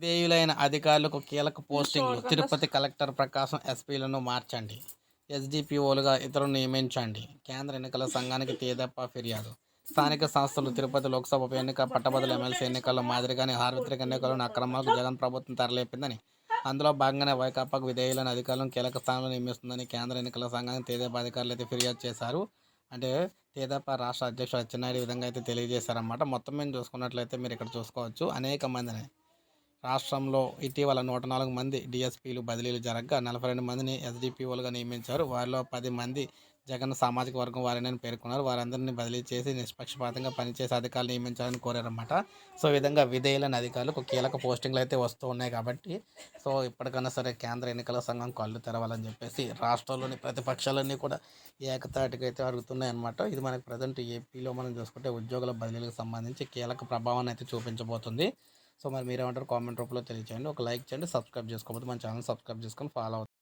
విధేయులైన అధికారులకు కీలక పోస్టింగ్లు తిరుపతి కలెక్టర్ ప్రకాశం ఎస్పీలను మార్చండి. ఎస్డిపిఓలుగా ఇతరులను నియమించండి. కేంద్ర ఎన్నికల సంఘానికి తేదప్ప ఫిర్యాదు. స్థానిక సంస్థలు తిరుపతి లోక్సభ ఉప ఎన్నిక పట్టభద్రుల ఎమ్మెల్సీ ఎన్నికల్లో మాదిరిగానే సార్వత్రిక ఎన్నికలను అక్రమాలకు జగన్ ప్రభుత్వం తెరలేపిందని అందులో భాగంగానే వైకాపాకు విధేయులైన అధికారులను కీలక స్థానంలో నియమిస్తుందని కేంద్ర ఎన్నికల సంఘానికి తేదప్ప అధికారులు అయితే ఫిర్యాదు చేశారు. అంటే తేదప్ప రాష్ట్ర అధ్యక్షుడు అచ్చెన్నాయుడు విధంగా అయితే తెలియజేశారన్నమాట. మొత్తం మేము చూసుకున్నట్లయితే మీరు ఇక్కడ చూసుకోవచ్చు. అనేక మందిని రాష్ట్రంలో ఇటీవల నూట నాలుగు మంది డిఎస్పీలు బదిలీలు జరగగా నలభై రెండు మందిని ఎస్డిపిఓలుగా నియమించారు. వారిలో పది మంది జగన్ సామాజిక వర్గం వారిని పేర్కొన్నారు. వారందరినీ బదిలీ చేసి నిష్పక్షపాతంగా పనిచేసే అధికారులు నియమించాలని కోరారన్నమాట. సో ఈ విధంగా విధేయులైన అధికారులకు కీలక పోస్టింగ్లు అయితే వస్తూ ఉన్నాయి కాబట్టి సో ఇప్పటికైనా సరే కేంద్ర ఎన్నికల సంఘం కళ్ళు తెరవాలని చెప్పేసి రాష్ట్రంలోని ప్రతిపక్షాలన్నీ కూడా ఏకతాటికి అయితే అడుగుతున్నాయి అనమాట ఇది మనకి ప్రజెంట్ ఏపీలో మనం చూసుకుంటే ఉద్యోగుల బదిలీలకు సంబంధించి కీలక ప్రభావాన్ని అయితే చూపించబోతుంది. సో మరి మీరేమంటారు కామెంట్ రూపంలో తెలియచేయండి. ఒక లైక్ చేయండి సబ్స్క్రైబ్ చేసుకోకపోతే మన ఛానల్ సబ్స్క్రైబ్ చేసుకొని ఫాలో అవుతుంది